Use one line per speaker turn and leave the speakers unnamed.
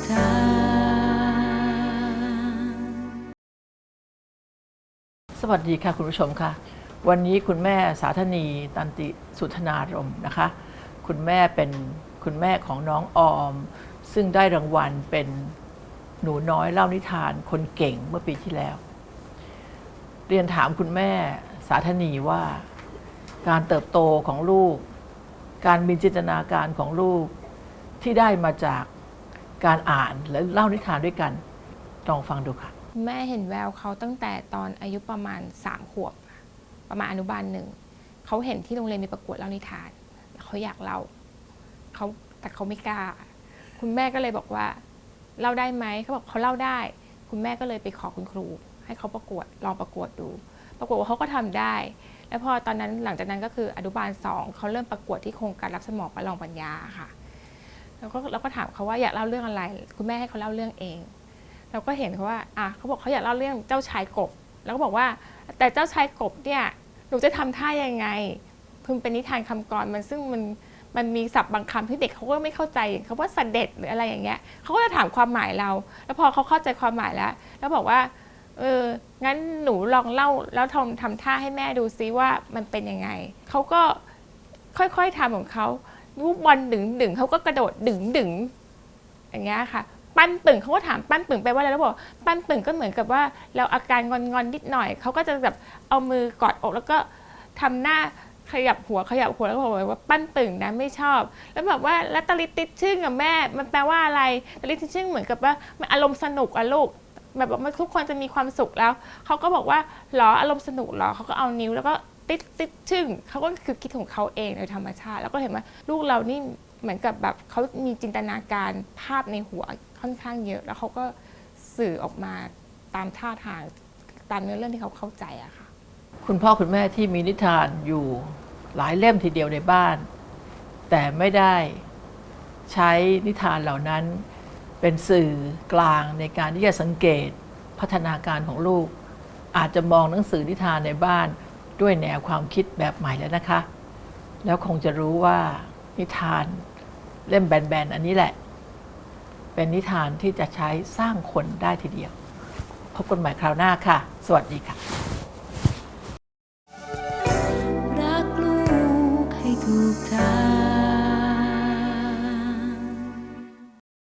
สวัสดีค่ะคุณผู้ชมค่ะ วันนี้คุณแม่สาธนีตันติสุธนารมนะคะ คุณแม่เป็นคุณแม่ของน้องออม ซึ่งได้รางวัลเป็นหนูน้อยเล่านิทานคนเก่งเมื่อปีที่แล้ว เรียนถามคุณแม่สาธนีว่าการเติบโตของลูก การมีจินตนาการของลูกที่ได้มาจาก การอ่านและเล่านิทานด้วยกันลองฟังดูค่ะ
แม่เห็นแววเขาตั้งแต่ตอนอายุประมาณสามขวบ ประมาณอนุบาลหนึ่งเขาเห็นที่โรงเรียนมีประกวดเล่านิทานเขาอยากเล่าเขาแต่เขาไม่กล้า คุณแม่ก็เลยบอกว่าเล่าได้ไหมเขาบอกเขาเล่าได้ คุณแม่ก็เลยไปขอคุณครู ให้เขาประกวดลองประกวดดู ปรากฏว่าเขาก็ทำได้ แล้วพอตอนนั้นหลังจากนั้นก็คืออนุบาลสองเขาเริ่มประกวดที่โครงการรับสมองประลองปัญญาค่ะ แล้วก็เราก็ถามเขาว่าอยากเล่าเรื่องอะไร คุณแม่ให้เขาเล่าเรื่องเอง เราก็เห็นเขาว่าอะเขาบอกเขาอยากเล่าเรื่องเจ้าชายกบ แล้วก็บอกว่า แต่เจ้าชายกบเนี่ยหนูจะทำท่ายังไงพึงเป็นนิทานคำกรมันซึ่งมันมันมีศัพท์บางคำที่เด็กเขาก็ไม่เข้าใจอย่าว่าสเสด็จหรืออะไรอย่างเงี้ยเขาก็จะถามความหมายเรา แล้วพอเขาเข้าใจความหมายแล้ว แล้วบอกว่าเอองั้นหนูลองเล่าแล้วทำทำท่าให้แม่ดูซิว่ามันเป็นยังไงเขาก็ค่อยๆทำของเขา ลูกบอลดึงดึงเขาก็กระโดดดึงดึงอย่างเงี้ยค่ะ ปั้นปึ่งเขาก็ถามปั้นปึ่งไปว่าอะไรแล้วบอกปั้นปึ่งก็เหมือนกับว่า เราอาการงอนงอนนิดหน่อยเขาก็จะแบบเอามือกอดอกแล้วก็ทำหน้าขยับหัวขยับหัวแล้วบอกว่าปั้นปึ่งนะไม่ชอบ แล้วแบบว่าแล้วตลิติดชึ่งกับแม่ มันแปลว่าอะไรตลิดติดชึ่งเหมือนกับว่ามันอารมณ์สนุกอะลูกแบบว่าทุกคนจะมีความสุขแล้วเขาก็บอกว่าหรออารมณ์สนุกหรอเขาก็เอานิ้วแล้วก็ ติดติดชึ่งเขาก็คือคิดของเขาเองโดยธรรมชาติ แล้วก็เห็นว่าลูกเรานี่เหมือนกับแบบเขามีจินตนาการภาพในหัวค่อนข้างเยอะ แล้วเขาก็สื่อออกมาตามท่าทางตามเนื้อเรื่องที่เขาเข้าใจอะค่ะ
คุณพ่อคุณแม่ที่มีนิทานอยู่หลายเล่มทีเดียวในบ้าน แต่ไม่ได้ใช้นิทานเหล่านั้นเป็นสื่อกลางในการที่จะสังเกตพัฒนาการของลูก อาจจะมองหนังสือนิทานในบ้าน ด้วยแนวความคิดแบบใหม่แล้วนะคะ แล้วคงจะรู้ว่านิทานเล่มแบนๆ อันนี้แหละ เป็นนิทานที่จะใช้สร้างคนได้ทีเดียว พบกันใหม่คราวหน้าค่ะ สวัสดีค่ะ
รักลูกให้ถูกทาง